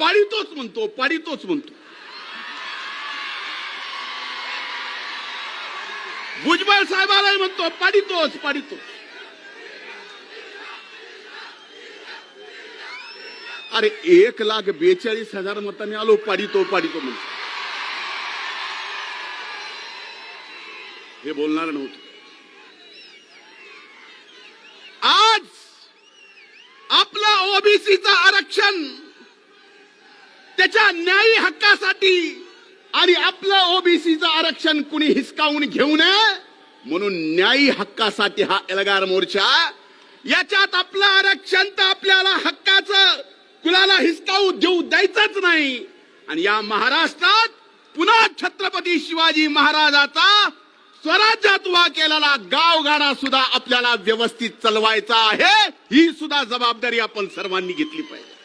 पाडितोच म्हणतो पाडितोच म्हणतो. भुजबळ साहेबालाही म्हणतो पाडितोच पाडितोच अरे एक लाख बेचाळीस हजार मतांनी आलो पाडितो पाडितो म्हणतो. हे बोलणार नव्हतं. आज आपला ओबीसीचा आरक्षण त्याच्या न्यायी हक्कासाठी आणि आपलं ओबीसीचं आरक्षण कुणी हिसकावून घेऊ नये म्हणून न्यायी हक्कासाठी हा एल्गार मोर्चा. याच्यात आपलं आरक्षण तर आपल्याला हक्काचं कुणाला हिसकावू देऊ द्यायचंच नाही. आणि या महाराष्ट्रात पुन्हा छत्रपती शिवाजी महाराजाचा स्वराज्यात उभा केलेला गावगाडा सुद्धा आपल्याला व्यवस्थित चालवायचा आहे. ही सुद्धा जबाबदारी आपण सर्वांनी घेतली पाहिजे.